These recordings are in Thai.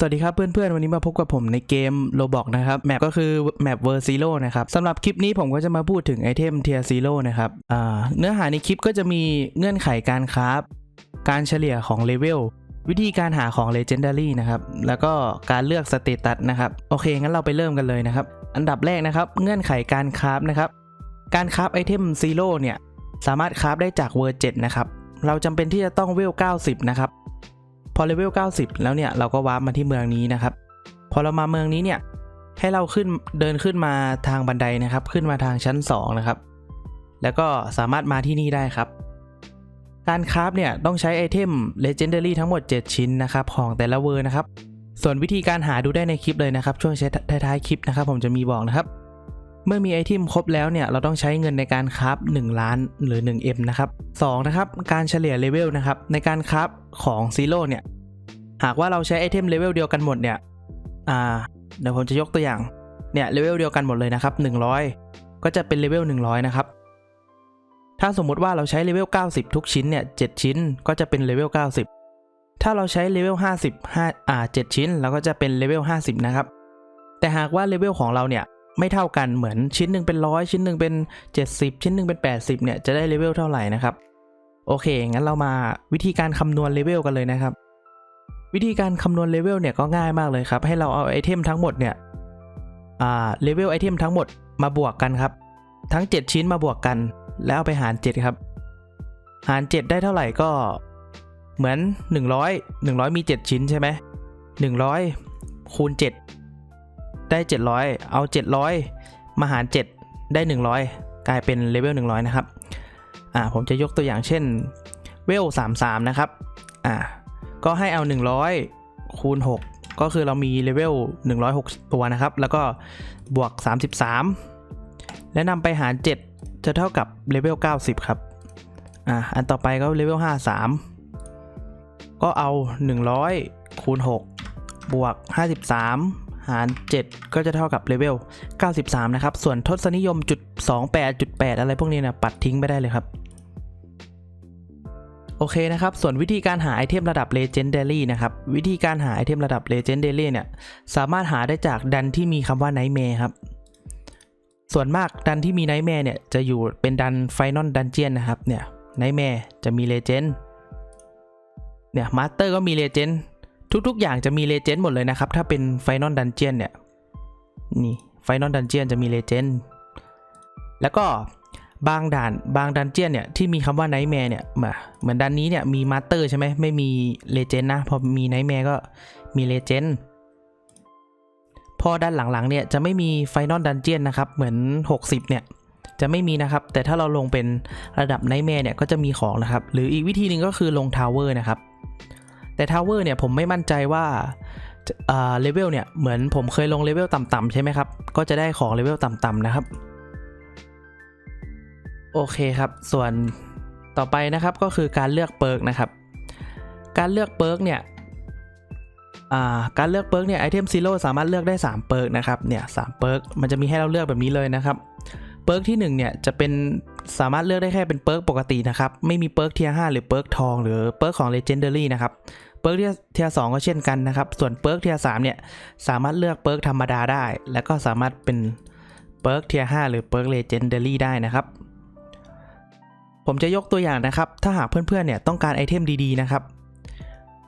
สวัสดีครับเพื่อนๆ วันนี้มาพบกับผมในเกม Roblox นะครับแมปก็คือแมป v e r Zero นะครับสำหรับคลิปนี้ผมก็จะมาพูดถึงไอเทม Tier Zero นะครับเนื้อหาในคลิปก็จะมีเงื่อนไขการคราฟการเฉลี่ยของเลเวลวิธีการหาของ Legendary นะครับแล้วก็การเลือกสเตตัสนะครับโอเค งั้นเราไปเริ่มกันเลยนะครับ อันดับแรกนะครับ เงื่อนไขการคราฟนะครับการคราฟไอเทม Zero เนี่ยสามารถคราฟได้จากเวอร์7นะครับเราจำเป็นที่จะต้องเวล90 นะครับ พอเลเวล 90 แล้วเนี่ยเราก็วาร์ปมาที่เมืองนี้นะครับ พอเรามาเมืองนี้เนี่ยให้เราขึ้นเดินขึ้นมาทางบันไดนะครับ ขึ้นมาทางชั้น 2 นะครับ แล้วก็สามารถมาที่นี่ได้ครับ การคราฟเนี่ยต้องใช้ไอเทม Legendary ทั้งหมด 7 ชิ้นนะครับของแต่ละเวอร์นะครับ ส่วนวิธีการหาดูได้ในคลิปเลยนะครับ ช่วงท้ายๆคลิปนะครับ ผมจะมีบอกนะครับ เมื่อมีไอเทมครบแล้วเนี่ยเราต้องใช้เงินในการคราฟ1ล้านหรือ 1M นะครับ2นะครับการเฉลี่ยเลเวลนะครับในการคราฟของซีโร่เนี่ยหากว่าเราใช้ไอเทมเลเวลเดียวกันหมดเนี่ยอ่าเดี๋ยวผมจะยกตัวอย่างเนี่ยเลเวลเดียวกันหมดเลยนะครับ100 ก็จะเป็นเลเวล100 นะครับถ้าสมมุติว่าเราใช้เลเวล 90 ทุกชิ้นเนี่ย 7 ชิ้นก็จะเป็นเลเวล 90 ถ้าเราใช้เลเวล 50 5อ่า 7 ชิ้น เราก็จะเป็นเลเวล 50 นะครับ แต่หากว่าเลเวลของเราเนี่ย ไม่เท่ากันเหมือนชิ้นหนึ่งเป็นร้อยชิ้นหนึ่งเป็น 70 ชิ้นหนึ่งเป็น 80เนี่ยจะได้เลเวลเท่าไหร่นะครับโอเคงั้นเรามาวิธีการคำนวณเลเวลกันเลยนะครับ วิธีการคำนวณเลเวลเนี่ยก็ง่ายมากเลยครับ ให้เราเอาไอเทมทั้งหมดเนี่ยอ่าเลเวลไอเทมทั้งหมดมาบวกกันครับ ทั้ง 7 ชิ้นมาบวกกัน แล้วเอาไปหาร 7 ครับ หาร 7 ได้เท่าไหร่ก็เหมือน 100 100 มี 7 ชิ้นใช่ไหม100คูณ7 ได้ 700 เอา 700 มาหาร 7 ได้ 100 กลายเป็นเลเวล100 นะครับ อ่า ผมจะยกตัวอย่างเช่น เวล 33 นะครับ อ่า ก็ให้เอา 100 คูณ 6 ก็คือเรามีเลเวล106 ตัวนะครับ แล้วก็บวก 33 และนำไปหาร 7 จะเท่ากับเลเวล90 ครับ อ่า อันต่อไปก็เลเวล53 ก็เอา 100 คูณ 6 บวก 53 หาร 7 ก็จะเท่ากับเลเวล 93 นะครับ ส่วนทศนิยมจุด28จุด8อะไรพวกนี้นะปัดทิ้งไปได้เลยครับ โอเคนะครับ ส่วนวิธีการหาไอเทมระดับ Legendary นะครับ วิธีการหาไอเทมระดับ Legendary เนี่ย สามารถหาได้จากดันที่มีคำว่า Nightmare ครับ ส่วนมากดันที่มี Nightmare เนี่ย จะอยู่เป็นดัน Final Dungeon นะครับ เนี่ย Nightmare จะมี Legend เนี่ย Master ก็มี Legend ทุกๆ อย่างจะมีเลเจนด์หมดเลยนะครับ ถ้าเป็น Final Dungeon เนี่ย นี่ Final Dungeon จะมีเลเจนด์แล้วก็บางด่านบางดันเจียนเนี่ยที่มีคำว่า Nightmare เนี่ยเหมือนดันนี้เนี่ยมีมาสเตอร์ใช่ไหมไม่มีเลเจนด์นะ พอมี Nightmare ก็มีเลเจนด์พอด้านหลังๆเนี่ยจะไม่มี Final Dungeon นนะครับเหมือน 60 เนี่ยจะไม่มีนะครับ แต่ถ้าเราลงเป็นระดับ Nightmare เนี่ยก็จะมีของนะครับ หรืออีกวิธีหนึ่งก็คือลงทาวเวอร์นะครับ แต่ทาวเวอร์เนี่ยผมไม่มั่นใจว่าเลเวลเนี่ยเหมือนผมเคยลงเลเวลต่ำๆใช่ไหมครับ ก็จะได้ของเลเวลต่ำๆนะครับ โอเคครับ ส่วนต่อไปนะครับก็คือการเลือกเปิร์กนะครับ การเลือกเปิร์กเนี่ยการเลือกเปิร์กเนี่ยไอเทมซีโร่สามารถเลือกได้ 3 เปิร์กนะครับเนี่ยสเปิร์กมันจะมีให้เราเลือกแบบนี้เลยนะครับ เปิร์กที่1เนี่ยจะเป็น สามารถเลือกได้แค่เป็นเปิร์กปกตินะครับ ไม่มีเปิร์กเทียร์5หรือเปิร์กทอง หรือเปิร์กของ Legendary นะครับ เปิร์กเทียร์สก็เช่นกันนะครับ ส่วนเปิร์กเทียร์สเนี่ยสามารถเลือกเปิร์กธรรมดาได้ แล้วก็สามารถเป็นเปิร์กเทียร์5หรือเปิร์ก Legendary ได้นะครับ ผมจะยกตัวอย่างนะครับ ถ้าหากเพื่อนๆเนี่ยต้องการไอเทมดีๆนะครับ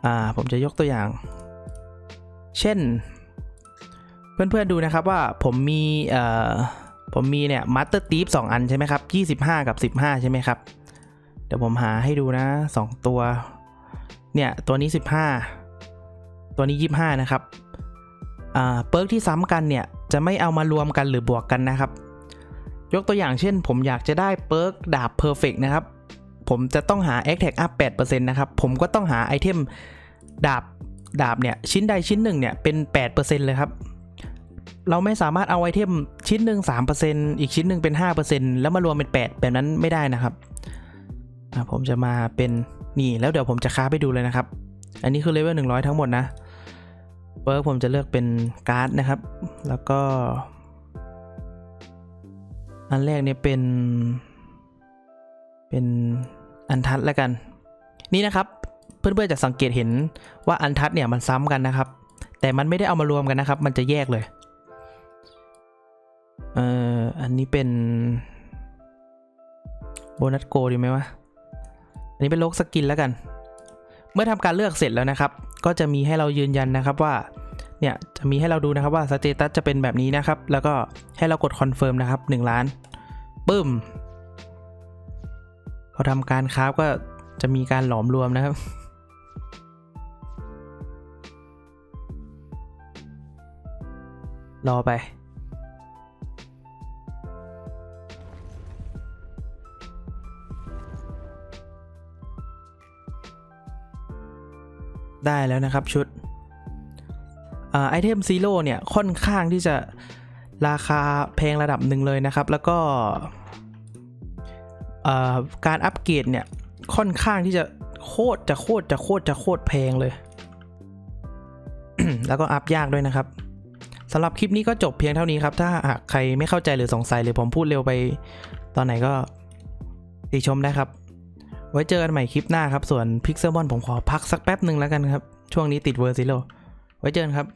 อ่าผมจะยกตัวอย่าง เช่น เพื่อนๆดูนะครับว่าผมมีเอ่อ ผมมีเนี่ยมัตเตอร์ทีฟสองอันใช่ไหมครับ 25 กับ 15 ใช่ไหมครับ เดี๋ยวผมหาให้ดูนะ 2 ตัว เนี่ยตัวนี้ 15 ตัวนี้ 25 นะครับอ่าเปิร์กที่ซ้ำกันเนี่ย จะไม่เอามารวมกันหรือบวกกันนะครับ ยกตัวอย่างเช่น ผมอยากจะได้เปิร์กดาบ Perfect นะครับ ผมจะต้องหา a t t a c Up 8%นะครับ ผมก็ต้องหาไอเทมดาบดาบเนี่ย ชิ้นใดชิ้นหนึ่งเนี่ยเป็น 8%เลยครับ เราไม่สามารถเอาไอเทมชิ้นหนึ่ง3%อีกชิ้นหนึ่งเป็น 5%แล้วมารวมเป็น 8 แบบนั้นไม่ได้นะครับ ผมจะมาเป็นนี่แล้วเดี๋ยวผมจะค้าไปดูเลยนะครับ อันนี้คือเลเวล100 ทั้งหมดนะเปิร์กผมจะเลือกเป็นการ์ดนะครับ แล้วก็ อันแรกเนี่ยเป็น เป็นอันทัดแล้วกัน นี่นะครับ เพื่อนๆจะสังเกตเห็นว่าอันทัดเนี่ยมันซ้ำกันนะครับ แต่มันไม่ได้เอามารวมกันนะครับ มันจะแยกเลย อออันนี้เป็นโบนัสโกดีไหมวะ อันนี้เป็นโลกสกินแล้วกัน เมื่อทำการเลือกเสร็จแล้วนะครับ ก็จะมีให้เรายืนยันนะครับว่า เนี่ย จะมีให้เราดูนะครับว่าสเตตัสจะเป็นแบบนี้นะครับ แล้วก็ให้เรากดคอนเฟิร์มนะครับ1ล้านปึ้ม พอทำการคราฟก็จะมีการหลอมรวมนะครับรอไป ได้แล้วนะครับชุดไอเทมซีโร่เนี่ยค่อนข้างที่จะราคาแพงระดับหนึ่งเลยนะครับ แล้วก็การอัปเกรดเนี่ยค่อนข้างที่จะโคตรจะโคตรจะโคตรจะโคตรแพงเลย แล้วก็อัพยากด้วยนะครับสำหรับคลิปนี้ก็จบเพียงเท่านี้ครับ ถ้าหากใครไม่เข้าใจหรือสงสัยหรือผมพูดเร็วไป ตอนไหนก็ติชมได้ครับ ไว้เจอกันใหม่คลิปหน้าครับ ส่วน Pixelmon ผมขอพักสักแป๊บหนึ่งแล้วกันครับ ช่วงนี้ติดเวอร์ซิโลไว้เจอกันครับ